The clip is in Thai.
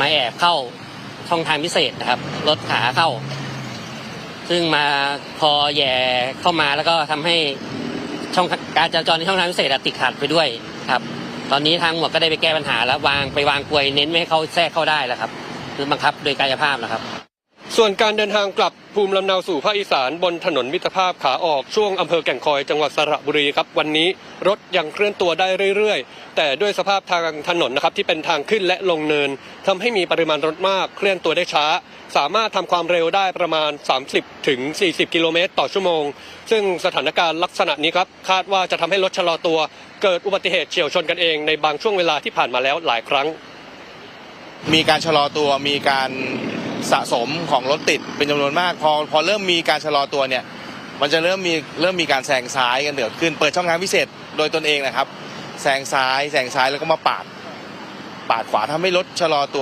มาแอบเข้าช่องทางพิเศษนะครับ รถขาเข้า ซึ่งมาพอแย่เข้ามาแล้วก็ทำให้ช่องการจราจรในช่องทางพิเศษติดขัดไปด้วยครับ ตอนนี้ทางหมวดก็ได้ไปแก้ปัญหาแล้ววางไปวางกลวยเน้นไม่ให้เขาแทรกเข้าได้แล้วครับ คือบังคับโดยกายภาพนะครับ ส่วนการเดินทางกลับภูมิลำเนาสู่ภาคอีสานบนถนนมิตรภาพขาออกช่วงอำเภอแก่งคอยจังหวัดสระบุรีครับวันนี้รถยังเคลื่อนตัวได้เรื่อยๆ แต่ด้วยสภาพทางถนนนะครับที่เป็นทางขึ้นและลงเนินทำให้มีปริมาณรถมากเคลื่อนตัวได้ช้า สามารถทำความเร็วได้ประมาณ 30ถึง40 กิโลเมตรต่อชั่วโมง ซึ่งสถานการณ์ลักษณะนี้ครับคาดว่าจะทำให้รถชะลอตัว เกิดอุบัติเหตุเฉียวชนกันเองในบางช่วงเวลาที่ผ่านมาแล้วหลายครั้ง มีการชะลอตัวมีการ สะสมของรถติดเป็นจำนวนมาก พอพอเริ่มมีการชะลอตัวเนี่ย มันจะเริ่มมีเริ่มมีการแซงซ้ายกันเดือดขึ้น เปิดช่องทางพิเศษโดยตนเองนะครับแซงซ้ายแซงซ้ายแล้วก็มาปาด ปาดขวาทำให้รถชะลอตัว